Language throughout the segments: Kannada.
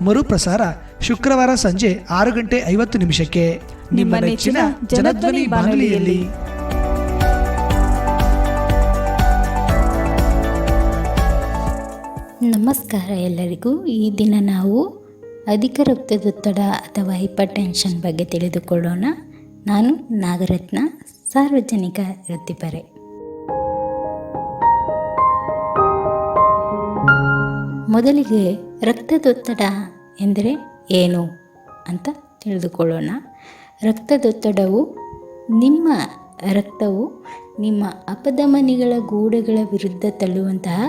ಮರುಪ್ರಸಾರ ಶುಕ್ರವಾರ ಸಂಜೆ ಆರು ಗಂಟೆ ಐವತ್ತು ನಿಮಿಷಕ್ಕೆ. ನಿಮ್ಮ ನೆಚ್ಚಿನ ಜನಧ್ವನಿ ಬಾನುಲಿಯಲ್ಲಿ. ನಮಸ್ಕಾರ ಎಲ್ಲರಿಗೂ. ಈ ದಿನ ನಾವು ಅಧಿಕ ರಕ್ತದೊತ್ತಡ ಅಥವಾ ಹೈಪರ್ ಟೆನ್ಷನ್ ಬಗ್ಗೆ ತಿಳಿದುಕೊಳ್ಳೋಣ. ನಾನು ನಾಗರತ್ನ ಸಾರ್ವಜನಿಕ ವೃತ್ತಿಪರೆ ಮೊದಲಿಗೆ ರಕ್ತದೊತ್ತಡ ಎಂದರೆ ಏನು ಅಂತ ತಿಳಿದುಕೊಳ್ಳೋಣ. ರಕ್ತದೊತ್ತಡವು ನಿಮ್ಮ ರಕ್ತವು ನಿಮ್ಮ ಅಪಧಮನಿಗಳ ಗೋಡೆಗಳ ವಿರುದ್ಧ ತಳ್ಳುವಂತಹ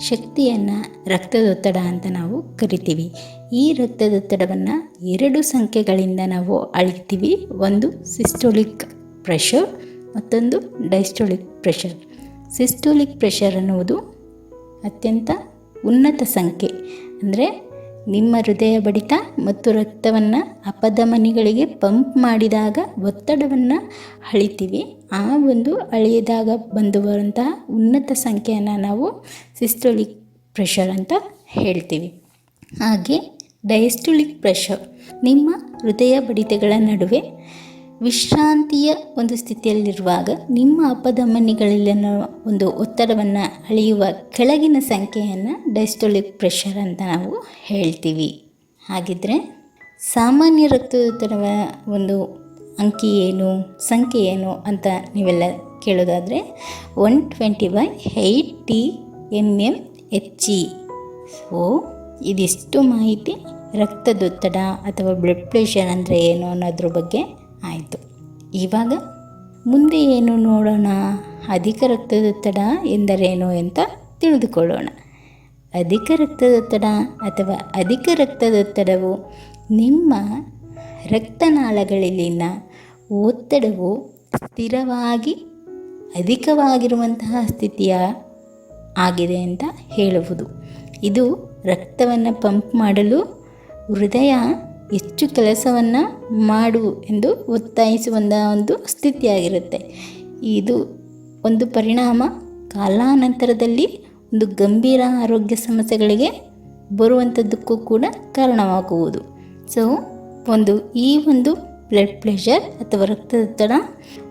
ಶಕ್ತಿಯನ್ನು ರಕ್ತದೊತ್ತಡ ಅಂತ ನಾವು ಕರಿತೀವಿ. ಈ ರಕ್ತದೊತ್ತಡವನ್ನು ಎರಡು ಸಂಖ್ಯೆಗಳಿಂದ ನಾವು ಅಳಿತೀವಿ. ಒಂದು ಸಿಸ್ಟೋಲಿಕ್ ಪ್ರೆಷರ್, ಮತ್ತೊಂದು ಡೈಸ್ಟೋಲಿಕ್ ಪ್ರೆಷರ್. ಸಿಸ್ಟೋಲಿಕ್ ಪ್ರೆಷರ್ ಅನ್ನುವುದು ಅತ್ಯಂತ ಉನ್ನತ ಸಂಖ್ಯೆ. ಅಂದರೆ ನಿಮ್ಮ ಹೃದಯ ಬಡಿತ ಮತ್ತು ರಕ್ತವನ್ನು ಅಪಧಮನಿಗಳಿಗೆ ಪಂಪ್ ಮಾಡಿದಾಗ ಒತ್ತಡವನ್ನು ಅಳಿತೀವಿ. ಆ ಒಂದು ಅಳೆಯದಾಗ ಬಂದು ಬರುವಂತಹ ಉನ್ನತ ಸಂಖ್ಯೆಯನ್ನು ನಾವು ಸಿಸ್ಟೋಲಿಕ್ ಪ್ರೆಷರ್ ಅಂತ ಹೇಳ್ತೀವಿ. ಹಾಗೆ ಡಯಸ್ಟೊಲಿಕ್ ಪ್ರೆಷರ್ ನಿಮ್ಮ ಹೃದಯ ಬಡಿತಗಳ ನಡುವೆ ವಿಶ್ರಾಂತಿಯ ಒಂದು ಸ್ಥಿತಿಯಲ್ಲಿರುವಾಗ ನಿಮ್ಮ ಅಪಧಮನಿಗಳಲ್ಲಿನ ಒಂದು ಒತ್ತಡವನ್ನು ಅಳೆಯುವ ಕೆಳಗಿನ ಸಂಖ್ಯೆಯನ್ನು ಡೈಸ್ಟೊಲಿಕ್ ಪ್ರೆಷರ್ ಅಂತ ನಾವು ಹೇಳ್ತೀವಿ. ಹಾಗಿದ್ರೆ ಸಾಮಾನ್ಯ ರಕ್ತದೊತ್ತಡವ ಒಂದು ಅಂಕಿ ಏನು, ಸಂಖ್ಯೆ ಏನು ಅಂತ ನೀವೆಲ್ಲ ಕೇಳೋದಾದರೆ one twenty by eighty M M H E so ಇದಿಷ್ಟು ಮಾಹಿತಿ ರಕ್ತದೊತ್ತಡ ಅಥವಾ ಬ್ಲಡ್ ಪ್ರೆಷರ್ ಅಂದರೆ ಏನು ಅನ್ನೋದ್ರ ಬಗ್ಗೆ ಆಯಿತು. ಇವಾಗ ಮುಂದೆ ಏನು ನೋಡೋಣ? ಅಧಿಕ ರಕ್ತದೊತ್ತಡ ಎಂದರೇನು ಅಂತ ತಿಳಿದುಕೊಳ್ಳೋಣ. ಅಧಿಕ ರಕ್ತದೊತ್ತಡ ಅಥವಾ ಅಧಿಕ ರಕ್ತದೊತ್ತಡವು ನಿಮ್ಮ ರಕ್ತನಾಳಗಳಲ್ಲಿನ ಒತ್ತಡವು ಸ್ಥಿರವಾಗಿ ಅಧಿಕವಾಗಿರುವಂತಹ ಸ್ಥಿತಿಯ ಆಗಿದೆ ಅಂತ ಹೇಳುವುದು. ಇದು ರಕ್ತವನ್ನು ಪಂಪ್ ಮಾಡಲು ಹೃದಯ ಹೆಚ್ಚು ಕೆಲಸವನ್ನು ಮಾಡು ಎಂದು ಒತ್ತಾಯಿಸುವಂಥ ಒಂದು ಸ್ಥಿತಿಯಾಗಿರುತ್ತೆ. ಇದು ಒಂದು ಪರಿಣಾಮ ಕಾಲಾನಂತರದಲ್ಲಿ ಒಂದು ಗಂಭೀರ ಆರೋಗ್ಯ ಸಮಸ್ಯೆಗಳಿಗೆ ಬರುವಂಥದ್ದಕ್ಕೂ ಕೂಡ ಕಾರಣವಾಗುವುದು. ಸೊ ಒಂದು ಈ ಒಂದು ಬ್ಲಡ್ ಪ್ರೆಷರ್ ಅಥವಾ ರಕ್ತದೊತ್ತಡ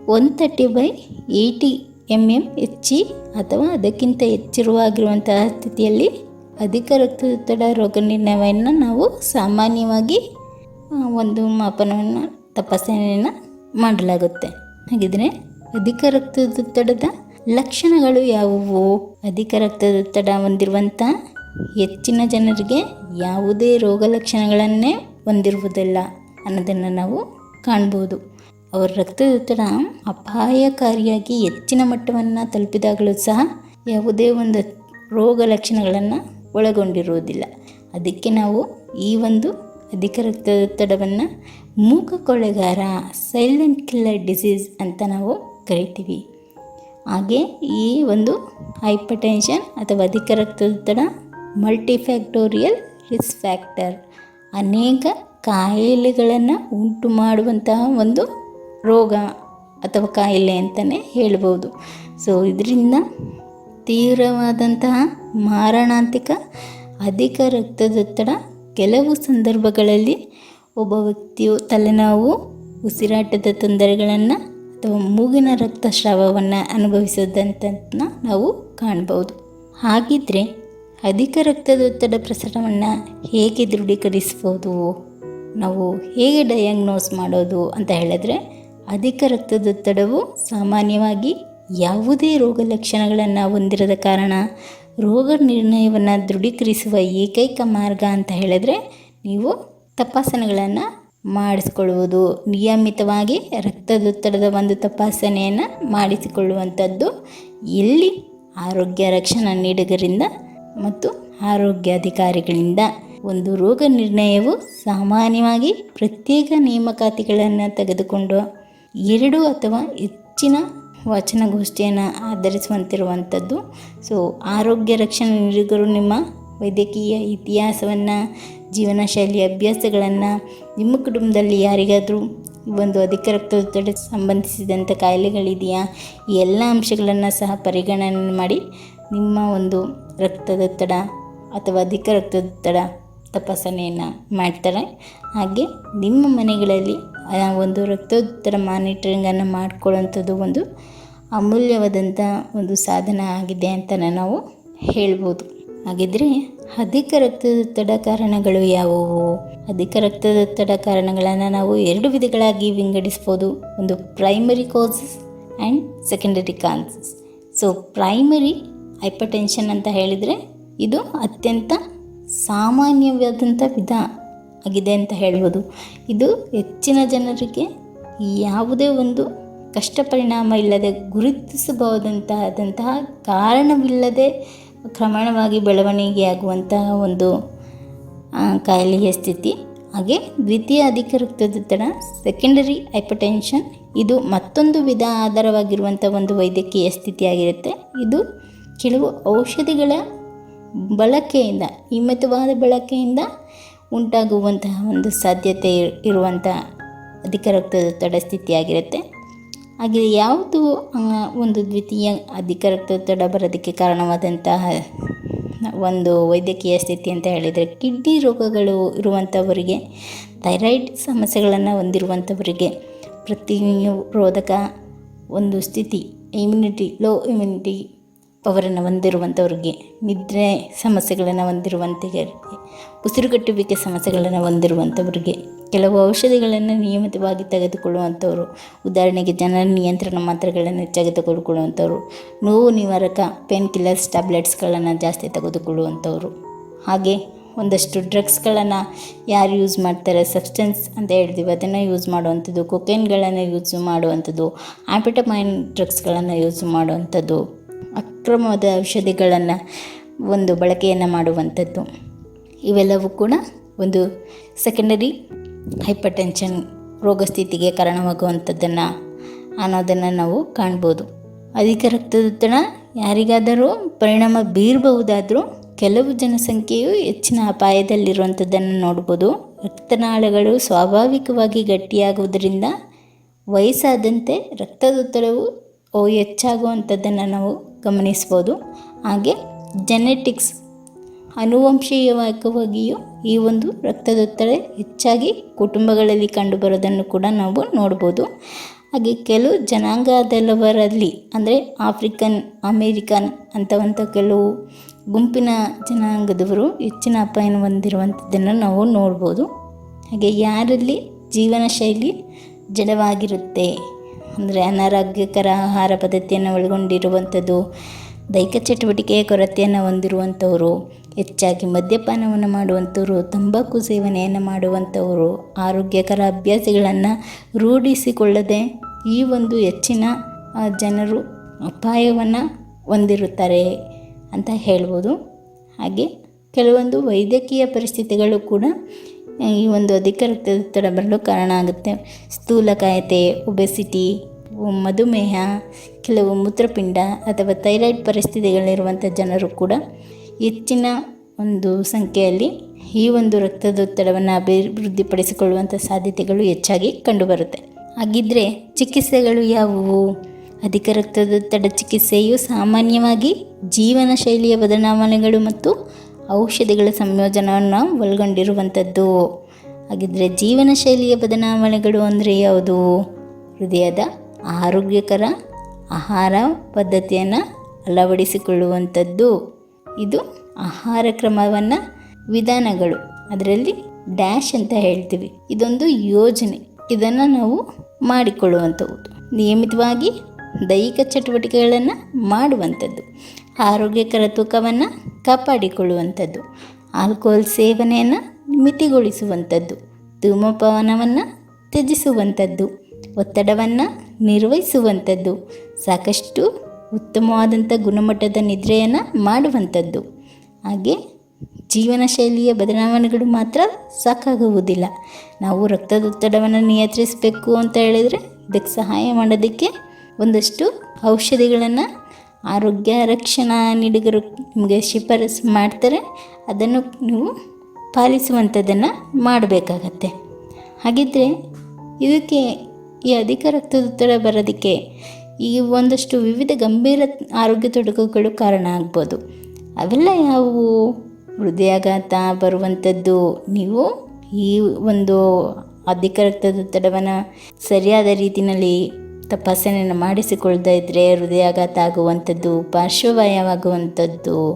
one thirty by eighty M M E ಅಥವಾ ಅದಕ್ಕಿಂತ ಹೆಚ್ಚಿರುವಾಗಿರುವಂತಹ ಸ್ಥಿತಿಯಲ್ಲಿ ಅಧಿಕ ರಕ್ತದೊತ್ತಡ ರೋಗ ನಿರ್ಣಯವನ್ನು ನಾವು ಸಾಮಾನ್ಯವಾಗಿ ಒಂದು ಮಾಪನವನ್ನು ತಪಾಸಣೆಯನ್ನು ಮಾಡಲಾಗುತ್ತೆ. ಹಾಗಿದ್ರೆ ಅಧಿಕ ರಕ್ತದೊತ್ತಡದ ಲಕ್ಷಣಗಳು ಯಾವುವು? ಅಧಿಕ ರಕ್ತದೊತ್ತಡ ಹೊಂದಿರುವಂಥ ಹೆಚ್ಚಿನ ಜನರಿಗೆ ಯಾವುದೇ ರೋಗ ಲಕ್ಷಣಗಳನ್ನೇ ಹೊಂದಿರುವುದಿಲ್ಲ ಅನ್ನೋದನ್ನು ನಾವು ಕಾಣ್ಬೋದು. ಅವರ ರಕ್ತದೊತ್ತಡ ಅಪಾಯಕಾರಿಯಾಗಿ ಹೆಚ್ಚಿನ ಮಟ್ಟವನ್ನು ತಲುಪಿದಾಗಲೂ ಸಹ ಯಾವುದೇ ಒಂದು ರೋಗ ಲಕ್ಷಣಗಳನ್ನು ಒಳಗೊಂಡಿರುವುದಿಲ್ಲ. ಅದಕ್ಕೆ ನಾವು ಈ ಒಂದು ಅಧಿಕ ರಕ್ತದೊತ್ತಡವನ್ನು ಮೂಕ ಕೊಳೆಗಾರ ಸೈಲೆಂಟ್ ಕಿಲ್ಲರ್ ಡಿಸೀಸ್ ಅಂತ ನಾವು ಕರಿತೀವಿ. ಹಾಗೆ ಈ ಒಂದು ಹೈಪರ್ ಟೆನ್ಷನ್ ಅಥವಾ ಅಧಿಕ ರಕ್ತದೊತ್ತಡ ಮಲ್ಟಿಫ್ಯಾಕ್ಟೋರಿಯಲ್ ರಿಸ್ಕ್ ಫ್ಯಾಕ್ಟರ್ ಅನೇಕ ಕಾಯಿಲೆಗಳನ್ನು ಉಂಟು ಮಾಡುವಂತಹ ಒಂದು ರೋಗ ಅಥವಾ ಕಾಯಿಲೆ ಅಂತಲೇ ಹೇಳ್ಬೋದು. ಸೊ ಇದರಿಂದ ತೀವ್ರವಾದಂತಹ ಮಾರಣಾಂತಿಕ ಅಧಿಕ ರಕ್ತದೊತ್ತಡ ಕೆಲವು ಸಂದರ್ಭಗಳಲ್ಲಿ ಒಬ್ಬ ವ್ಯಕ್ತಿಯು ತಲೆನೋವು, ಉಸಿರಾಟದ ತೊಂದರೆಗಳನ್ನು ಅಥವಾ ಮೂಗಿನ ರಕ್ತಸ್ರಾವವನ್ನು ಅನುಭವಿಸದಂತನ್ನ ನಾವು ಕಾಣ್ಬೋದು. ಹಾಗಿದ್ರೆ ಅಧಿಕ ರಕ್ತದೊತ್ತಡ ಪ್ರಸರಣವನ್ನು ಹೇಗೆ ದೃಢೀಕರಿಸ್ಬೋದು? ನಾವು ಹೇಗೆ ಡಯಾಗ್ನೋಸ್ ಮಾಡೋದು ಅಂತ ಹೇಳಿದ್ರೆ ಅಧಿಕ ರಕ್ತದೊತ್ತಡವು ಸಾಮಾನ್ಯವಾಗಿ ಯಾವುದೇ ರೋಗ ಲಕ್ಷಣಗಳನ್ನು ಹೊಂದಿರದ ಕಾರಣ ರೋಗ ನಿರ್ಣಯವನ್ನು ದೃಢೀಕರಿಸುವ ಏಕೈಕ ಮಾರ್ಗ ಅಂತ ಹೇಳಿದ್ರೆ ನೀವು ತಪಾಸಣೆಗಳನ್ನು ಮಾಡಿಸಿಕೊಳ್ಳುವುದು. ನಿಯಮಿತವಾಗಿ ರಕ್ತದೊತ್ತಡದ ಒಂದು ತಪಾಸಣೆಯನ್ನು ಮಾಡಿಸಿಕೊಳ್ಳುವಂಥದ್ದು ಎಲ್ಲಿ ಆರೋಗ್ಯ ರಕ್ಷಣಾ ನೀಡುಗರಿಂದ ಮತ್ತು ಆರೋಗ್ಯ ಅಧಿಕಾರಿಗಳಿಂದ. ಒಂದು ರೋಗ ನಿರ್ಣಯವು ಸಾಮಾನ್ಯವಾಗಿ ಪ್ರತ್ಯೇಕ ನೇಮಕಾತಿಗಳನ್ನು ತೆಗೆದುಕೊಂಡು ಎರಡು ಅಥವಾ ಹೆಚ್ಚಿನ ವಾಚನಗೋಷ್ಠಿಯನ್ನು ಆಧರಿಸುವಂತಿರುವಂಥದ್ದು. ಸೊ ಆರೋಗ್ಯ ರಕ್ಷಣಾ ನಿರೀಕ್ಷಕರು ನಿಮ್ಮ ವೈದ್ಯಕೀಯ ಇತಿಹಾಸವನ್ನು, ಜೀವನ ಶೈಲಿ, ಅಭ್ಯಾಸಗಳನ್ನು ನಿಮ್ಮ ಕುಟುಂಬದಲ್ಲಿ ಯಾರಿಗಾದರೂ ಒಂದು ಅಧಿಕ ರಕ್ತದೊತ್ತಡ ಸಂಬಂಧಿಸಿದಂಥ ಕಾಯಿಲೆಗಳಿದೆಯಾ? ಈ ಎಲ್ಲ ಅಂಶಗಳನ್ನು ಸಹ ಪರಿಗಣನೆ ಮಾಡಿ ನಿಮ್ಮ ಒಂದು ರಕ್ತದೊತ್ತಡ ಅಥವಾ ಅಧಿಕ ರಕ್ತದೊತ್ತಡ ತಪಾಸಣೆಯನ್ನು ಮಾಡ್ತಾರೆ. ಹಾಗೆ ನಿಮ್ಮ ಮನೆಗಳಲ್ಲಿ ಒಂದು ರಕ್ತದೊತ್ತಡ ಮಾನಿಟರಿಂಗನ್ನು ಮಾಡ್ಕೊಳ್ಳೋಂಥದ್ದು ಒಂದು ಅಮೂಲ್ಯವಾದಂಥ ಒಂದು ಸಾಧನ ಆಗಿದೆ ಅಂತಲೇ ನಾವು ಹೇಳ್ಬೋದು. ಹಾಗಿದ್ರೆ ಅಧಿಕ ರಕ್ತದೊತ್ತಡ ಕಾರಣಗಳು ಯಾವುವು? ಅಧಿಕ ರಕ್ತದೊತ್ತಡ ಕಾರಣಗಳನ್ನು ನಾವು ಎರಡು ವಿಧಗಳಾಗಿ ವಿಂಗಡಿಸ್ಬೋದು. ಒಂದು primary causes and secondary causes so primary hypertension ಅಂತ ಹೇಳಿದರೆ ಇದು ಅತ್ಯಂತ ಸಾಮಾನ್ಯವಾದಂಥ ವಿಧ. ಆಗಿದೆ ಅಂತ ಹೇಳ್ಬೋದು. ಇದು ಹೆಚ್ಚಿನ ಜನರಿಗೆ ಯಾವುದೇ ಒಂದು ಕಷ್ಟ ಪರಿಣಾಮ ಇಲ್ಲದೆ ಗುರುತಿಸಬಹುದಂತಹದಂತಹ ಕಾರಣವಿಲ್ಲದೆ ಕ್ರಮಣವಾಗಿ ಬೆಳವಣಿಗೆಯಾಗುವಂತಹ ಒಂದು ಕಾಯಿಲೆಯ ಸ್ಥಿತಿ. ಹಾಗೆ ದ್ವಿತೀಯ ಅಧಿಕ ರಕ್ತದೊತ್ತಡ ಸೆಕೆಂಡರಿ ಹೈಪರ್ಟೆನ್ಷನ್ ಇದು ಮತ್ತೊಂದು ವಿಧ ಆಧಾರವಾಗಿರುವಂಥ ಒಂದು ವೈದ್ಯಕೀಯ ಸ್ಥಿತಿಯಾಗಿರುತ್ತೆ. ಇದು ಕೆಲವು ಔಷಧಿಗಳ ಬಳಕೆಯಿಂದ, ಹಿಮ್ಮತವಾದ ಬಳಕೆಯಿಂದ ಉಂಟಾಗುವಂತಹ ಒಂದು ಸಾಧ್ಯತೆ ಇರ್- ಇರುವಂಥ ಅಧಿಕ ರಕ್ತದೊತ್ತಡ ಸ್ಥಿತಿಯಾಗಿರುತ್ತೆ. ಹಾಗೆ ಯಾವುದು ಒಂದು ದ್ವಿತೀಯ ಅಧಿಕ ರಕ್ತದೊತ್ತಡ ಬರೋದಕ್ಕೆ ಕಾರಣವಾದಂತಹ ಒಂದು ವೈದ್ಯಕೀಯ ಸ್ಥಿತಿ ಅಂತ ಹೇಳಿದರೆ ಕಿಡ್ನಿ ರೋಗಗಳು ಇರುವಂಥವರಿಗೆ, ಥೈರಾಯ್ಡ್ ಸಮಸ್ಯೆಗಳನ್ನು ಹೊಂದಿರುವಂಥವರಿಗೆ ಪ್ರತಿರೋಧಕ ಒಂದು ಸ್ಥಿತಿ ಇಮ್ಯುನಿಟಿ ಲೋ ಇಮ್ಯುನಿಟಿ ಪವರನ್ನು ಹೊಂದಿರುವಂಥವ್ರಿಗೆ, ನಿದ್ರೆ ಸಮಸ್ಯೆಗಳನ್ನು ಹೊಂದಿರುವಂಥವರಿಗೆ ಉಸಿರುಗಟ್ಟುವಿಕೆ ಸಮಸ್ಯೆಗಳನ್ನು ಹೊಂದಿರುವಂಥವ್ರಿಗೆ, ಕೆಲವು ಔಷಧಿಗಳನ್ನು ನಿಯಮಿತವಾಗಿ ತೆಗೆದುಕೊಳ್ಳುವಂಥವ್ರು, ಉದಾಹರಣೆಗೆ ಜನರ ನಿಯಂತ್ರಣ ಮಾತ್ರೆಗಳನ್ನು ತೆಗೆದುಕೊಳ್ಳುವಂಥವ್ರು ನೋವು ನಿವಾರಕ ಪೇನ್ ಕಿಲ್ಲರ್ಸ್ ಟ್ಯಾಬ್ಲೆಟ್ಸ್ಗಳನ್ನು ಜಾಸ್ತಿ ತೆಗೆದುಕೊಳ್ಳುವಂಥವ್ರು. ಹಾಗೆ ಒಂದಷ್ಟು ಡ್ರಗ್ಸ್ಗಳನ್ನು ಯಾರು ಯೂಸ್ ಮಾಡ್ತಾರೆ ಸಬ್ಸ್ಟೆನ್ಸ್ ಅಂತ ಹೇಳ್ತೀವಿ, ಅದನ್ನು ಯೂಸ್ ಮಾಡುವಂಥದ್ದು ಕೊಕೇನ್ಗಳನ್ನು ಯೂಸ್ ಮಾಡುವಂಥದ್ದು ಆ್ಯಪಿಟಮೈನ್ ಡ್ರಗ್ಸ್ಗಳನ್ನು ಯೂಸ್ ಮಾಡುವಂಥದ್ದು. ಅಕ್ರಮವಾದ ಔಷಧಿಗಳನ್ನು ಒಂದು ಬಳಕೆಯನ್ನು ಮಾಡುವಂಥದ್ದು. ಇವೆಲ್ಲವೂ ಕೂಡ ಒಂದು ಸೆಕೆಂಡರಿ ಹೈಪರ್ಟೆನ್ಷನ್ ರೋಗ ಸ್ಥಿತಿಗೆ ಕಾರಣವಾಗುವಂಥದ್ದನ್ನು ಅನ್ನೋದನ್ನು ನಾವು ಕಾಣ್ಬೋದು. ಅಧಿಕ ರಕ್ತದೊತ್ತಡ ಯಾರಿಗಾದರೂ ಪರಿಣಾಮ ಬೀರಬಹುದಾದರೂ ಕೆಲವು ಜನಸಂಖ್ಯೆಯು ಹೆಚ್ಚಿನ ಅಪಾಯದಲ್ಲಿರುವಂಥದ್ದನ್ನು ನೋಡ್ಬೋದು. ರಕ್ತನಾಳಗಳು ಸ್ವಾಭಾವಿಕವಾಗಿ ಗಟ್ಟಿಯಾಗುವುದರಿಂದ ವಯಸ್ಸಾದಂತೆ ರಕ್ತದೊತ್ತಡವು ಹೆಚ್ಚಾಗುವಂಥದ್ದನ್ನು ನಾವು ಗಮನಿಸ್ಬೋದು ಹಾಗೆ ಜೆನೆಟಿಕ್ಸ್ ಅನುವಂಶೀಯವಾಗಿಯೂ ಈ ಒಂದು ರಕ್ತದೊತ್ತಡ ಹೆಚ್ಚಾಗಿ ಕುಟುಂಬಗಳಲ್ಲಿ ಕಂಡುಬರೋದನ್ನು ಕೂಡ ನಾವು ನೋಡ್ಬೋದು ಹಾಗೆ ಕೆಲವು ಜನಾಂಗದಲ್ಲವರಲ್ಲಿ ಅಂದರೆ ಆಫ್ರಿಕನ್ ಅಮೇರಿಕನ್ ಅಂತವಂಥ ಕೆಲವು ಗುಂಪಿನ ಜನಾಂಗದವರು ಹೆಚ್ಚಿನ ಅಪಾಯನ ಹೊಂದಿರುವಂಥದ್ದನ್ನು ನಾವು ನೋಡ್ಬೋದು ಹಾಗೆ ಯಾರಲ್ಲಿ ಜೀವನ ಶೈಲಿ ಜಡವಾಗಿರುತ್ತೆ? ಅಂದರೆ ಅನಾರೋಗ್ಯಕರ ಆಹಾರ ಪದ್ಧತಿಯನ್ನು ಒಳಗೊಂಡಿರುವಂಥದ್ದು, ದೈಹಿಕ ಚಟುವಟಿಕೆಯ ಕೊರತೆಯನ್ನು ಹೊಂದಿರುವಂಥವರು, ಹೆಚ್ಚಾಗಿ ಮದ್ಯಪಾನವನ್ನು ಮಾಡುವಂಥವರು, ತಂಬಾಕು ಸೇವನೆಯನ್ನು ಮಾಡುವಂಥವರು, ಆರೋಗ್ಯಕರ ಅಭ್ಯಾಸಗಳನ್ನು ರೂಢಿಸಿಕೊಳ್ಳದೆ ಈ ಒಂದು ಹೆಚ್ಚಿನ ಜನರು ಅಪಾಯವನ್ನು ಹೊಂದಿರುತ್ತಾರೆ ಅಂತ ಹೇಳ್ಬೋದು. ಹಾಗೆ ಕೆಲವೊಂದು ವೈದ್ಯಕೀಯ ಪರಿಸ್ಥಿತಿಗಳು ಕೂಡ ಈ ಒಂದು ಅಧಿಕ ರಕ್ತದೊತ್ತಡ ಬರಲು ಕಾರಣ ಆಗುತ್ತೆ. ಸ್ಥೂಲಕಾಯತೆ ಒಬೆಸಿಟಿ ಮಧುಮೇಹ, ಕೆಲವು ಮೂತ್ರಪಿಂಡ ಅಥವಾ ಥೈರಾಯ್ಡ್ ಪರಿಸ್ಥಿತಿಗಳಿರುವಂಥ ಜನರು ಕೂಡ ಹೆಚ್ಚಿನ ಒಂದು ಸಂಖ್ಯೆಯಲ್ಲಿ ಈ ಒಂದು ರಕ್ತದೊತ್ತಡವನ್ನು ಅಭಿವೃದ್ಧಿಪಡಿಸಿಕೊಳ್ಳುವಂಥ ಸಾಧ್ಯತೆಗಳು ಹೆಚ್ಚಾಗಿ ಕಂಡುಬರುತ್ತೆ. ಹಾಗಿದ್ದರೆ ಚಿಕಿತ್ಸೆಗಳು ಯಾವುವು? ಅಧಿಕ ರಕ್ತದೊತ್ತಡ ಚಿಕಿತ್ಸೆಯು ಸಾಮಾನ್ಯವಾಗಿ ಜೀವನ ಶೈಲಿಯ ಬದಲಾವಣೆಗಳು ಮತ್ತು ಔಷಧಿಗಳ ಸಂಯೋಜನವನ್ನು ಒಳಗೊಂಡಿರುವಂಥದ್ದು. ಹಾಗಿದ್ರೆ ಜೀವನ ಶೈಲಿಯ ಬದಲಾವಣೆಗಳು ಅಂದರೆ ಯಾವುದು? ಹೃದಯದ ಆರೋಗ್ಯಕರ ಆಹಾರ ಪದ್ಧತಿಯನ್ನು ಅಳವಡಿಸಿಕೊಳ್ಳುವಂಥದ್ದು. ಇದು ಆಹಾರ ಕ್ರಮವನ್ನು ವಿಧಾನಗಳು. ಅದರಲ್ಲಿ ಡ್ಯಾಶ್ ಅಂತ ಹೇಳ್ತೀವಿ. ಇದೊಂದು ಯೋಜನೆ. ಇದನ್ನು ನಾವು ಮಾಡಿಕೊಳ್ಳುವಂಥದ್ದು ನಿಯಮಿತವಾಗಿ ದೈಹಿಕ ಚಟುವಟಿಕೆಗಳನ್ನು ಮಾಡುವಂಥದ್ದು. ಆರೋಗ್ಯಕರ ತೂಕವನ್ನು ಕಾಪಾಡಿಕೊಳ್ಳುವಂಥದ್ದು. ಆಲ್ಕೋಹಾಲ್ ಸೇವನೆಯನ್ನು ಮಿತಿಗೊಳಿಸುವಂಥದ್ದು. ಧೂಮಪಾನವನ್ನು ತ್ಯಜಿಸುವಂಥದ್ದು. ಒತ್ತಡವನ್ನು ನಿರ್ವಹಿಸುವಂಥದ್ದು. ಸಾಕಷ್ಟು ಉತ್ತಮವಾದಂಥ ಗುಣಮಟ್ಟದ ನಿದ್ರೆಯನ್ನು ಮಾಡುವಂಥದ್ದು. ಹಾಗೆ ಜೀವನ ಶೈಲಿಯ ಬದಲಾವಣೆಗಳು ಮಾತ್ರ ಸಾಕಾಗುವುದಿಲ್ಲ. ನಾವು ರಕ್ತದೊತ್ತಡವನ್ನು ನಿಯಂತ್ರಿಸಬೇಕು ಅಂತ ಹೇಳಿದರೆ ಇದಕ್ಕೆ ಸಹಾಯ ಮಾಡೋದಕ್ಕೆ ಒಂದಷ್ಟು ಔಷಧಿಗಳನ್ನು ಆರೋಗ್ಯ ರಕ್ಷಣಾ ನಿಡುಗರು ನಿಮಗೆ ಶಿಫಾರಸು ಮಾಡ್ತಾರೆ, ಅದನ್ನು ನೀವು ಪಾಲಿಸುವಂಥದ್ದನ್ನು ಮಾಡಬೇಕಾಗತ್ತೆ. ಹಾಗಿದ್ದರೆ ಇದಕ್ಕೆ ಈ ಅಧಿಕ ರಕ್ತದೊತ್ತಡ ಬರೋದಕ್ಕೆ ಈ ಒಂದಷ್ಟು ವಿವಿಧ ಗಂಭೀರ ಆರೋಗ್ಯ ತೊಡಕುಗಳು ಕಾರಣ ಆಗ್ಬೋದು. ಅವೆಲ್ಲ ಯಾವುವು? ಹೃದಯಾಘಾತ ಬರುವಂಥದ್ದು. ನೀವು ಈ ಒಂದು ಅಧಿಕ ರಕ್ತದೊತ್ತಡವನ್ನು ಸರಿಯಾದ ರೀತಿಯಲ್ಲಿ ತಪಾಸಣೆಯನ್ನು ಮಾಡಿಸಿಕೊಳ್ಳದೇ ಇದ್ದರೆ ಹೃದಯಾಘಾತ ಆಗುವಂಥದ್ದು ಪಾರ್ಶ್ವವಾಯವಾಗುವಂಥದ್ದು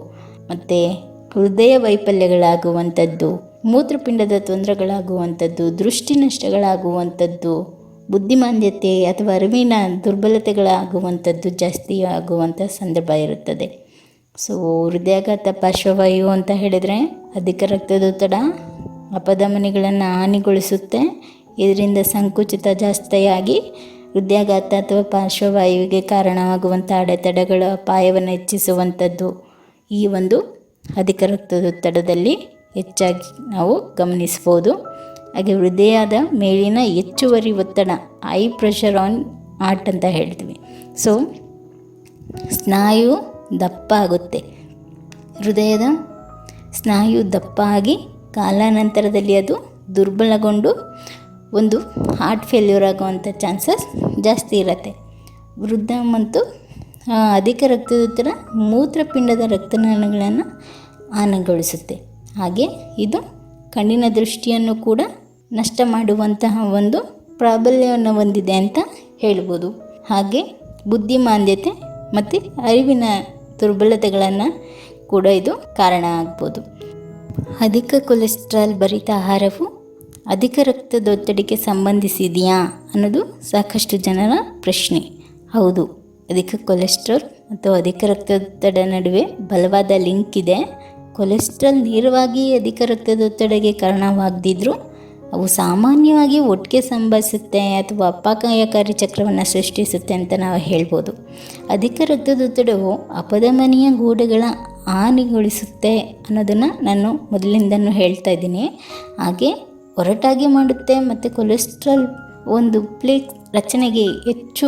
ಮತ್ತು ಹೃದಯ ವೈಫಲ್ಯಗಳಾಗುವಂಥದ್ದು, ಮೂತ್ರಪಿಂಡದ ತೊಂದರೆಗಳಾಗುವಂಥದ್ದು, ದೃಷ್ಟಿ ನಷ್ಟಗಳಾಗುವಂಥದ್ದು, ಬುದ್ಧಿಮಾಂದ್ಯತೆ ಅಥವಾ ಅರಿವಿನ ದುರ್ಬಲತೆಗಳಾಗುವಂಥದ್ದು ಜಾಸ್ತಿ ಆಗುವಂಥ ಸಂದರ್ಭ ಇರುತ್ತದೆ. ಸೊ ಹೃದಯಾಘಾತ, ಪಾರ್ಶ್ವವಾಯು ಅಂತ ಹೇಳಿದರೆ ಅಧಿಕ ರಕ್ತದೊತ್ತಡ, ಅಪಧಮನಿಗಳನ್ನು ಹಾನಿಗೊಳಿಸುತ್ತೆ. ಇದರಿಂದ ಸಂಕುಚಿತ ಜಾಸ್ತಿಯಾಗಿ ಹೃದಯಾಘಾತ ಅಥವಾ ಪಾರ್ಶ್ವವಾಯುವಿಗೆ ಕಾರಣವಾಗುವಂಥ ಅಡೆತಡೆಗಳ ಅಪಾಯವನ್ನು ಹೆಚ್ಚಿಸುವಂಥದ್ದು. ಈ ಒಂದು ಅಧಿಕ ರಕ್ತದೊತ್ತಡದಲ್ಲಿ ಹೆಚ್ಚಾಗಿ ನಾವು ಗಮನಿಸ್ಬೋದು. ಹಾಗೆ ಹೃದಯದ ಮೇಲಿನ ಹೆಚ್ಚುವರಿ ಒತ್ತಡ ಹೈ ಪ್ರೆಷರ್ ಆನ್ ಆರ್ಟ್ ಅಂತ ಹೇಳ್ತೀವಿ. ಸೊ ಸ್ನಾಯು ದಪ್ಪ ಆಗುತ್ತೆ. ಹೃದಯದ ಸ್ನಾಯು ದಪ್ಪ ಆಗಿ ಕಾಲಾನಂತರದಲ್ಲಿ ಅದು ದುರ್ಬಲಗೊಂಡು ಒಂದು ಹಾರ್ಟ್ ಫೇಲ್ಯೂರ್ ಆಗುವಂಥ ಚಾನ್ಸಸ್ ಜಾಸ್ತಿ ಇರುತ್ತೆ. ವೃದ್ಧ ಮತ್ತು ಅಧಿಕ ರಕ್ತದೊತ್ತಡ ಮೂತ್ರಪಿಂಡದ ರಕ್ತನಾಳಗಳನ್ನು ಆನಗೊಳಿಸುತ್ತೆ. ಹಾಗೆ ಇದು ಕಣ್ಣಿನ ದೃಷ್ಟಿಯನ್ನು ಕೂಡ ನಷ್ಟ ಮಾಡುವಂತಹ ಒಂದು ಪ್ರಾಬಲ್ಯವನ್ನು ಹೊಂದಿದೆ ಅಂತ ಹೇಳ್ಬೋದು. ಹಾಗೆ ಬುದ್ಧಿಮಾಂದ್ಯತೆ ಮತ್ತು ಅರಿವಿನ ದುರ್ಬಲತೆಗಳನ್ನು ಕೂಡ ಇದು ಕಾರಣ ಆಗ್ಬೋದು. ಅಧಿಕ ಕೊಲೆಸ್ಟ್ರಾಲ್ ಭರಿತ ಆಹಾರವು ಅಧಿಕ ರಕ್ತದೊತ್ತಡಕ್ಕೆ ಸಂಬಂಧಿಸಿದೆಯಾ ಅನ್ನೋದು ಸಾಕಷ್ಟು ಜನರ ಪ್ರಶ್ನೆ. ಹೌದು, ಅಧಿಕ ಕೊಲೆಸ್ಟ್ರಾಲ್ ಮತ್ತು ಅಧಿಕ ರಕ್ತದೊತ್ತಡ ನಡುವೆ ಬಲವಾದ ಲಿಂಕ್ ಇದೆ. ಕೊಲೆಸ್ಟ್ರಾಲ್ ನೇರವಾಗಿ ಅಧಿಕ ರಕ್ತದೊತ್ತಡಕ್ಕೆ ಕಾರಣವಾಗದಿದ್ರು, ಅವು ಸಾಮಾನ್ಯವಾಗಿ ಒಟ್ಟಿಗೆ ಸಂಭವಿಸುತ್ತೆ ಅಥವಾ ಅಪಾಯಕಾರಿ ಚಕ್ರವನ್ನು ಸೃಷ್ಟಿಸುತ್ತೆ ಅಂತ ನಾವು ಹೇಳ್ಬೋದು. ಅಧಿಕ ರಕ್ತದೊತ್ತಡವು ಅಪಧಮನೀಯ ಗೋಡೆಗಳ ಹಾನಿಗೊಳಿಸುತ್ತೆ ಅನ್ನೋದನ್ನು ನಾನು ಮೊದಲಿಂದನೂ ಹೇಳ್ತಾ ಇದ್ದೀನಿ. ಹಾಗೆ ಒರಟಾಗಿ ಮಾಡುತ್ತೆ ಮತ್ತು ಕೊಲೆಸ್ಟ್ರಾಲ್ ಒಂದು ಪ್ಲೇಟ್ ರಚನೆಗೆ ಹೆಚ್ಚು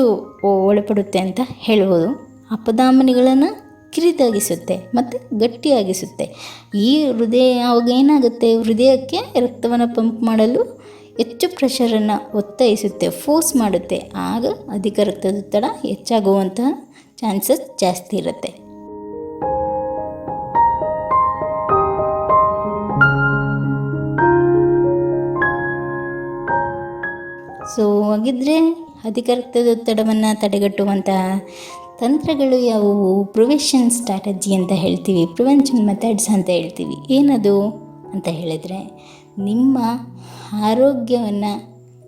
ಒಳಪಡುತ್ತೆ ಅಂತ ಹೇಳ್ಬೋದು. ಅಪಧಾಮನಿಗಳನ್ನು ಕಿರಿದಾಗಿಸುತ್ತೆ ಮತ್ತು ಗಟ್ಟಿಯಾಗಿಸುತ್ತೆ. ಈ ಹೃದಯ ಅವಾಗ ಏನಾಗುತ್ತೆ? ಹೃದಯಕ್ಕೆ ರಕ್ತವನ್ನು ಪಂಪ್ ಮಾಡಲು ಹೆಚ್ಚು ಪ್ರೆಷರನ್ನು ಒತ್ತಾಯಿಸುತ್ತೆ ಫೋರ್ಸ್ ಮಾಡುತ್ತೆ. ಆಗ ಅಧಿಕ ರಕ್ತದೊತ್ತಡ ಹೆಚ್ಚಾಗುವಂತಹ ಚಾನ್ಸಸ್ ಜಾಸ್ತಿ ಇರುತ್ತೆ. ಸೊ ಹಾಗಿದ್ರೆ ಅಧಿಕ ರಕ್ತದೊತ್ತಡವನ್ನು ತಡೆಗಟ್ಟುವಂತಹ ತಂತ್ರಗಳು ಯಾವುವು? ಪ್ರಿವೆನ್ಷನ್ ಸ್ಟ್ರಾಟಜಿ ಅಂತ ಹೇಳ್ತೀವಿ. ಪ್ರಿವೆನ್ಷನ್ ಮೆಥಡ್ಸ್ ಅಂತ ಹೇಳ್ತೀವಿ. ಏನದು ಅಂತ ಹೇಳಿದರೆ ನಿಮ್ಮ ಆರೋಗ್ಯವನ್ನು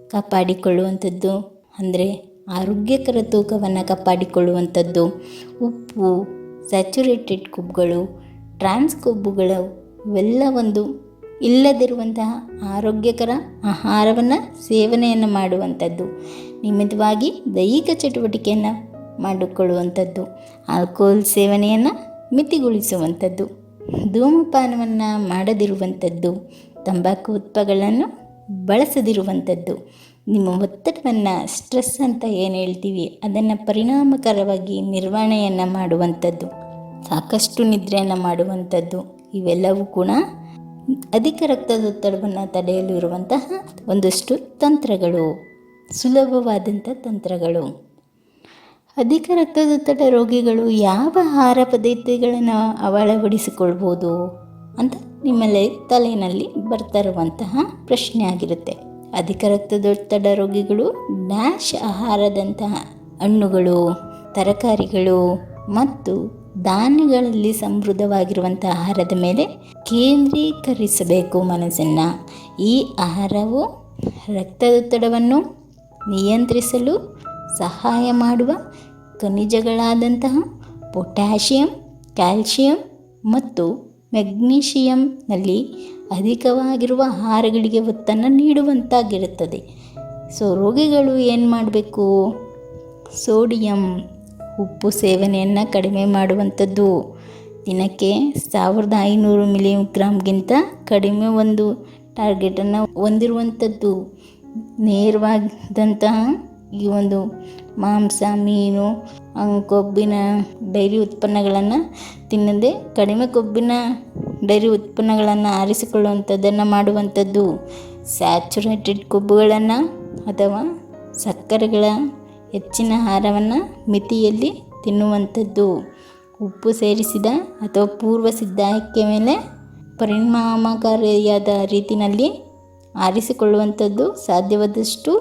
ಕಾಪಾಡಿಕೊಳ್ಳುವಂಥದ್ದು, ಅಂದರೆ ಆರೋಗ್ಯಕರ ತೂಕವನ್ನು ಕಾಪಾಡಿಕೊಳ್ಳುವಂಥದ್ದು, ಉಪ್ಪು ಸ್ಯಾಚುರೇಟೆಡ್ ಕೊಬ್ಬುಗಳು ಟ್ರಾನ್ಸ್ ಕೊಬ್ಬುಗಳು ಇವೆಲ್ಲ ಒಂದು ಇಲ್ಲದಿರುವಂತಹ ಆರೋಗ್ಯಕರ ಆಹಾರವನ್ನು ಸೇವನೆಯನ್ನು ಮಾಡುವಂಥದ್ದು. ನಿಯಮಿತವಾಗಿ ದೈಹಿಕ ಚಟುವಟಿಕೆಯನ್ನು ಮಾಡಿಕೊಳ್ಳುವಂಥದ್ದು. ಆಲ್ಕೋಹಾಲ್ ಸೇವನೆಯನ್ನು ಮಿತಿಗೊಳಿಸುವಂಥದ್ದು. ಧೂಮಪಾನವನ್ನು ಮಾಡದಿರುವಂಥದ್ದು. ತಂಬಾಕು ಉತ್ಪಗಳನ್ನು ಬಳಸದಿರುವಂಥದ್ದು. ನಿಮ್ಮ ಒತ್ತಡವನ್ನು ಸ್ಟ್ರೆಸ್ ಅಂತ ಏನು ಹೇಳ್ತೀವಿ? ಅದನ್ನು ಪರಿಣಾಮಕಾರವಾಗಿ ನಿರ್ವಹಣೆಯನ್ನು ಮಾಡುವಂಥದ್ದು. ಸಾಕಷ್ಟು ನಿದ್ರೆಯನ್ನು ಮಾಡುವಂಥದ್ದು. ಇವೆಲ್ಲವೂ ಕೂಡ ಅಧಿಕ ರಕ್ತದೊತ್ತಡವನ್ನು ತಡೆಯಲು ಇರುವಂತಹ ಒಂದಷ್ಟು ತಂತ್ರಗಳು ಸುಲಭವಾದಂಥ ತಂತ್ರಗಳು. ಅಧಿಕ ರಕ್ತದೊತ್ತಡ ರೋಗಿಗಳು ಯಾವ ಆಹಾರ ಪದ್ಧತಿಗಳನ್ನು ಅಳವಡಿಸಿಕೊಳ್ಬೋದು ಅಂತ ನಿಮ್ಮಲ್ಲಿ ತಲೆಯಲ್ಲಿ ಬರ್ತಾ ಇರುವಂತಹ ಪ್ರಶ್ನೆ ಆಗಿರುತ್ತೆ. ಅಧಿಕ ರಕ್ತದೊತ್ತಡ ರೋಗಿಗಳು ಡ್ಯಾಶ್ ಆಹಾರದಂತಹ ಹಣ್ಣುಗಳು, ತರಕಾರಿಗಳು ಮತ್ತು ಧಾನ್ಯಗಳಲ್ಲಿ ಸಮೃದ್ಧವಾಗಿರುವಂಥ ಆಹಾರದ ಮೇಲೆ ಕೇಂದ್ರೀಕರಿಸಬೇಕು ಮನಸ್ಸನ್ನು. ಈ ಆಹಾರವು ರಕ್ತದೊತ್ತಡವನ್ನು ನಿಯಂತ್ರಿಸಲು ಸಹಾಯ ಮಾಡುವ ಖನಿಜಗಳಾದಂತಹ ಪೊಟ್ಯಾಷಿಯಂ, ಕ್ಯಾಲ್ಶಿಯಂ ಮತ್ತು ಮೆಗ್ನೀಷಿಯಂನಲ್ಲಿ ಅಧಿಕವಾಗಿರುವ ಆಹಾರಗಳಿಗೆ ಒತ್ತನ್ನು ನೀಡುವಂತಾಗಿರುತ್ತದೆ. ಸೊ, ರೋಗಿಗಳು ಏನು ಮಾಡಬೇಕು? ಸೋಡಿಯಂ. ಉಪ್ಪು ಸೇವನೆಯನ್ನು ಕಡಿಮೆ ಮಾಡುವಂಥದ್ದು. ದಿನಕ್ಕೆ ಸಾವಿರದ ಐನೂರು ಮಿಲಿಗ್ರಾಮ್ಗಿಂತ ಕಡಿಮೆ ಒಂದು ಟಾರ್ಗೆಟನ್ನು ಹೊಂದಿರುವಂಥದ್ದು. ನೇರವಾದಂತಹ ಈ ಒಂದು ಮಾಂಸ, ಮೀನು ಕೊಬ್ಬಿನ ಡೈರಿ ಉತ್ಪನ್ನಗಳನ್ನು ತಿನ್ನದೆ ಕಡಿಮೆ ಕೊಬ್ಬಿನ ಡೈರಿ ಉತ್ಪನ್ನಗಳನ್ನು ಆರಿಸಿಕೊಳ್ಳುವಂಥದ್ದನ್ನು ಮಾಡುವಂಥದ್ದು. ಸ್ಯಾಚುರೇಟೆಡ್ ಕೊಬ್ಬುಗಳನ್ನು ಅಥವಾ ಸಕ್ಕರೆಗಳ ಹೆಚ್ಚಿನ ಆಹಾರವನ್ನು ಮಿತಿಯಲ್ಲಿ ತಿನ್ನುವಂಥದ್ದು. ಉಪ್ಪು ಸೇರಿಸಿದ ಅಥವಾ ಪೂರ್ವ ಸಿದ್ಧಾಯಕ್ಕೆ ಮೇಲೆ ಪರಿಣಾಮಕಾರಿಯಾದ ರೀತಿಯಲ್ಲಿ ಆರಿಸಿಕೊಳ್ಳುವಂಥದ್ದು ಸಾಧ್ಯವಾದಷ್ಟು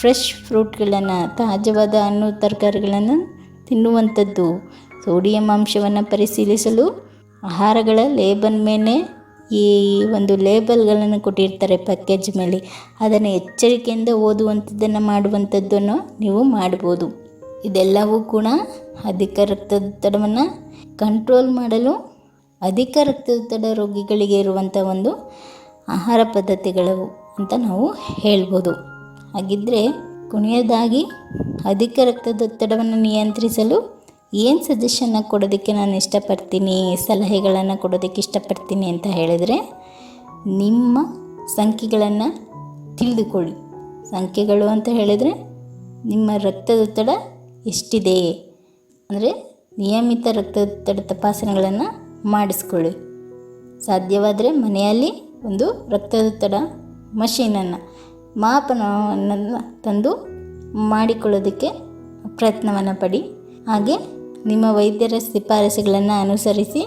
ಫ್ರೆಶ್ ಫ್ರೂಟ್ಗಳನ್ನು ತಾಜವಾದ ಹಣ್ಣು, ತರಕಾರಿಗಳನ್ನು ತಿನ್ನುವಂಥದ್ದು. ಸೋಡಿಯಂ ಅಂಶವನ್ನು ಪರಿಶೀಲಿಸಲು ಆಹಾರಗಳ ಲೇಬಲ್ ಮೇಲೆ ಈ ಒಂದು ಲೇಬಲ್ಗಳನ್ನು ಕೊಟ್ಟಿರ್ತಾರೆ ಪ್ಯಾಕೇಜ್ ಮೇಲೆ. ಅದನ್ನು ಎಚ್ಚರಿಕೆಯಿಂದ ಓದುವಂಥದ್ದನ್ನು ಮಾಡುವಂಥದ್ದನ್ನು ನೀವು ಮಾಡ್ಬೋದು. ಇದೆಲ್ಲವೂ ಕೂಡ ಅಧಿಕ ರಕ್ತದೊತ್ತಡವನ್ನು ಕಂಟ್ರೋಲ್ ಮಾಡಲು ಅಧಿಕ ರಕ್ತದೊತ್ತಡ ರೋಗಿಗಳಿಗೆ ಇರುವಂಥ ಒಂದು ಆಹಾರ ಪದ್ಧತಿಗಳು ಅಂತ ನಾವು ಹೇಳ್ಬೋದು. ಹಾಗಿದ್ದರೆ ಕೊನೆಯದಾಗಿ ಅಧಿಕ ರಕ್ತದೊತ್ತಡವನ್ನು ನಿಯಂತ್ರಿಸಲು ಏನು ಸಜೆಷನ್ನ ಕೊಡೋದಕ್ಕೆ ನಾನು ಇಷ್ಟಪಡ್ತೀನಿ, ಸಲಹೆಗಳನ್ನು ಕೊಡೋದಕ್ಕೆ ಇಷ್ಟಪಡ್ತೀನಿ ಅಂತ ಹೇಳಿದರೆ, ನಿಮ್ಮ ಸಂಖ್ಯೆಗಳನ್ನು ತಿಳಿದುಕೊಳ್ಳಿ. ಸಂಖ್ಯೆಗಳು ಅಂತ ಹೇಳಿದರೆ ನಿಮ್ಮ ರಕ್ತದೊತ್ತಡ ಎಷ್ಟಿದೆ? ಅಂದರೆ ನಿಯಮಿತ ರಕ್ತದೊತ್ತಡ ತಪಾಸಣೆಗಳನ್ನು ಮಾಡಿಸ್ಕೊಳ್ಳಿ. ಸಾಧ್ಯವಾದರೆ ಮನೆಯಲ್ಲಿ ಒಂದು ರಕ್ತದೊತ್ತಡ ಮಷೀನನ್ನು ಮಾಪನವನ್ನು ತಂದು ಮಾಡಿಕೊಳ್ಳೋದಕ್ಕೆ ಪ್ರಯತ್ನವನ್ನು ಪಡಿ. ಹಾಗೆ ನಿಮ್ಮ ವೈದ್ಯರ ಶಿಫಾರಸುಗಳನ್ನು ಅನುಸರಿಸಿ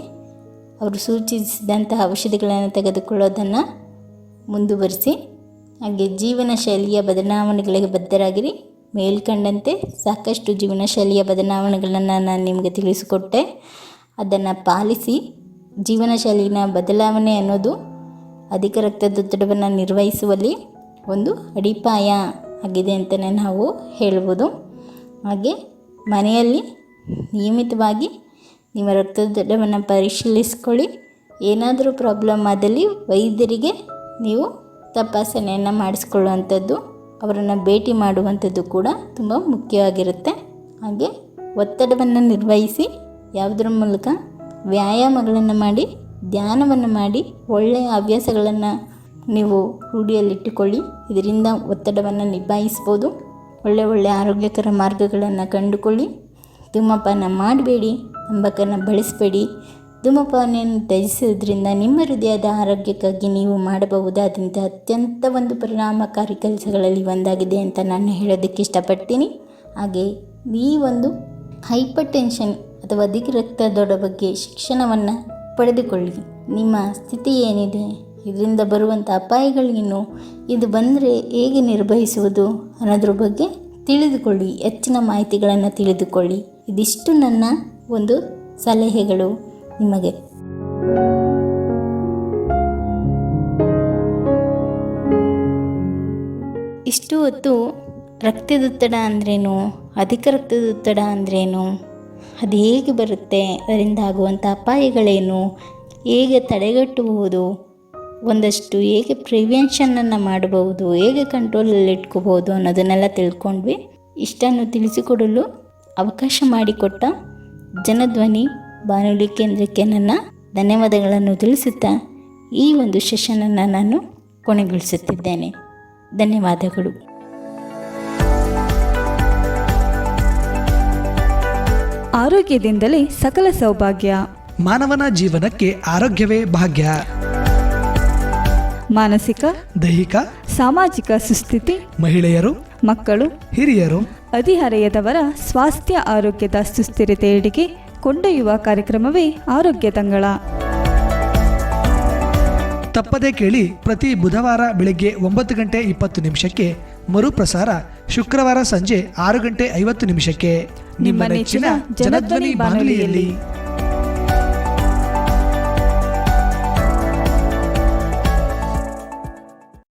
ಅವರು ಸೂಚಿಸಿದಂತಹ ಔಷಧಿಗಳನ್ನು ತೆಗೆದುಕೊಳ್ಳೋದನ್ನು ಮುಂದುವರಿಸಿ, ಹಾಗೆ ಜೀವನ ಶೈಲಿಯ ಬದಲಾವಣೆಗಳಿಗೆ ಬದ್ಧರಾಗಿರಿ. ಮೇಲ್ಕಂಡಂತೆ ಸಾಕಷ್ಟು ಜೀವನ ಶೈಲಿಯ ಬದಲಾವಣೆಗಳನ್ನು ನಾನು ನಿಮಗೆ ತಿಳಿಸಿಕೊಟ್ಟೆ. ಅದನ್ನು ಪಾಲಿಸಿ, ಜೀವನ ಶೈಲಿನ ಬದಲಾವಣೆ ಅನ್ನೋದು ಅಧಿಕ ರಕ್ತದೊತ್ತಡವನ್ನು ನಿರ್ವಹಿಸುವಲ್ಲಿ ಒಂದು ಅಡಿಪಾಯ ಆಗಿದೆ ಅಂತಲೇ ನಾವು ಹೇಳ್ಬೋದು. ಹಾಗೆ ಮನೆಯಲ್ಲಿ ನಿಯಮಿತವಾಗಿ ನಿಮ್ಮ ರಕ್ತದೊಡ್ಡವನ್ನು ಪರಿಶೀಲಿಸ್ಕೊಳ್ಳಿ. ಏನಾದರೂ ಪ್ರಾಬ್ಲಮ್ ಆದಲ್ಲಿ ವೈದ್ಯರಿಗೆ ನೀವು ತಪಾಸಣೆಯನ್ನು ಮಾಡಿಸ್ಕೊಳ್ಳುವಂಥದ್ದು, ಅವರನ್ನು ಭೇಟಿ ಮಾಡುವಂಥದ್ದು ಕೂಡ ತುಂಬ ಮುಖ್ಯವಾಗಿರುತ್ತೆ. ಹಾಗೆ ಒತ್ತಡವನ್ನು ನಿರ್ವಹಿಸಿ, ಯಾವುದರ ಮೂಲಕ ವ್ಯಾಯಾಮಗಳನ್ನು ಮಾಡಿ, ಧ್ಯಾನವನ್ನು ಮಾಡಿ, ಒಳ್ಳೆಯ ಹವ್ಯಾಸಗಳನ್ನು ನೀವು ರೂಢಿಯಲ್ಲಿಟ್ಟುಕೊಳ್ಳಿ. ಇದರಿಂದ ಒತ್ತಡವನ್ನು ನಿಭಾಯಿಸ್ಬೋದು. ಒಳ್ಳೆ ಒಳ್ಳೆಯ ಆರೋಗ್ಯಕರ ಮಾರ್ಗಗಳನ್ನು ಕಂಡುಕೊಳ್ಳಿ. ಧೂಮಪಾನ ಮಾಡಬೇಡಿ ತಂಬಾಕನ್ನು ಬಳಸಬೇಡಿ. ಧೂಮಪಾನವನ್ನು ತ್ಯಜಿಸೋದ್ರಿಂದ ನಿಮ್ಮ ಹೃದಯದ ಆರೋಗ್ಯಕ್ಕಾಗಿ ನೀವು ಮಾಡಬಹುದಾದಂಥ ಅತ್ಯಂತ ಒಂದು ಪರಿಣಾಮಕಾರಿ ಕೆಲಸಗಳಲ್ಲಿ ಒಂದಾಗಿದೆ ಅಂತ ನಾನು ಹೇಳೋದಕ್ಕೆ ಇಷ್ಟಪಡ್ತೀನಿ. ಹಾಗೆ, ಈ ಒಂದು ಹೈಪರ್ ಟೆನ್ಷನ್ ಅಥವಾ ಅಧಿಕ ರಕ್ತದೊಡ ಬಗ್ಗೆ ಶಿಕ್ಷಣವನ್ನು ಪಡೆದುಕೊಳ್ಳಿ. ನಿಮ್ಮ ಸ್ಥಿತಿ ಏನಿದೆ, ಇದರಿಂದ ಬರುವಂಥ ಅಪಾಯಗಳೇನು ಇದು ಬಂದರೆ ಹೇಗೆ ನಿರ್ವಹಿಸುವುದು ಅನ್ನೋದ್ರ ಬಗ್ಗೆ ತಿಳಿದುಕೊಳ್ಳಿ, ಹೆಚ್ಚಿನ ಮಾಹಿತಿಗಳನ್ನು ತಿಳಿದುಕೊಳ್ಳಿ. ಇದಿಷ್ಟು ನನ್ನ ಒಂದು ಸಲಹೆಗಳು ನಿಮಗೆ. ಇಷ್ಟು ಹೊತ್ತು ರಕ್ತದೊತ್ತಡ ಅಂದ್ರೇನು? ಅಧಿಕ ರಕ್ತದೊತ್ತಡ ಅಂದ್ರೇನು? ಅದು ಹೇಗೆ ಬರುತ್ತೆ? ಅದರಿಂದ ಆಗುವಂಥ ಅಪಾಯಗಳೇನು? ಹೇಗೆ ತಡೆಗಟ್ಟಬಹುದು? ಒಂದಷ್ಟು ಹೇಗೆ ಪ್ರಿವೆನ್ಷನನ್ನು ಮಾಡಬಹುದು? ಹೇಗೆ ಕಂಟ್ರೋಲಲ್ಲಿ ಇಟ್ಕೋಬೋದು ಅನ್ನೋದನ್ನೆಲ್ಲ ತಿಳ್ಕೊಂಡ್ವಿ. ಇಷ್ಟನ್ನು ತಿಳಿಸಿಕೊಡಲು ಅವಕಾಶ ಮಾಡಿಕೊಟ್ಟ ಜನಧ್ವನಿ ಬಾನುಲಿ ಕೇಂದ್ರಕ್ಕೆ ನನ್ನ ಧನ್ಯವಾದಗಳನ್ನು ತಿಳಿಸುತ್ತಾ ಈ ಒಂದು ಸೆಷನನ್ನು ನಾನು ಕೊನೆಗೊಳಿಸುತ್ತಿದ್ದೇನೆ. ಧನ್ಯವಾದಗಳು. ಆರೋಗ್ಯದಿಂದಲೇ ಸಕಲ ಸೌಭಾಗ್ಯ. ಮಾನವನ ಜೀವನಕ್ಕೆ ಆರೋಗ್ಯವೇ ಭಾಗ್ಯ. ಮಾನಸಿಕ ದೈಹಿಕ ಸಾಮಾಜಿಕ ಸುಸ್ಥಿತಿ ಮಹಿಳೆಯರು ಮಕ್ಕಳು ಹಿರಿಯರು ಹದಿಹರೆಯದವರ ಸ್ವಾಸ್ಥ್ಯ ಆರೋಗ್ಯದ ಸುಸ್ಥಿರತೆಯೆಡೆಗೆ ಕೊಂಡೊಯ್ಯುವ ಕಾರ್ಯಕ್ರಮವೇ ಆರೋಗ್ಯ ತಂಗಳ. ತಪ್ಪದೇ ಕೇಳಿ ಪ್ರತಿ ಬುಧವಾರ ಬೆಳಗ್ಗೆ ಒಂಬತ್ತು ಗಂಟೆ ಇಪ್ಪತ್ತು ನಿಮಿಷಕ್ಕೆ, ಮರುಪ್ರಸಾರ ಶುಕ್ರವಾರ ಸಂಜೆ ಆರು ಗಂಟೆ ಐವತ್ತು ನಿಮಿಷಕ್ಕೆ. ನಿಮ್ಮ ನೆಚ್ಚಿನ ಜನಧ್ವನಿ ಬಾನುಲಿಯಲ್ಲಿ.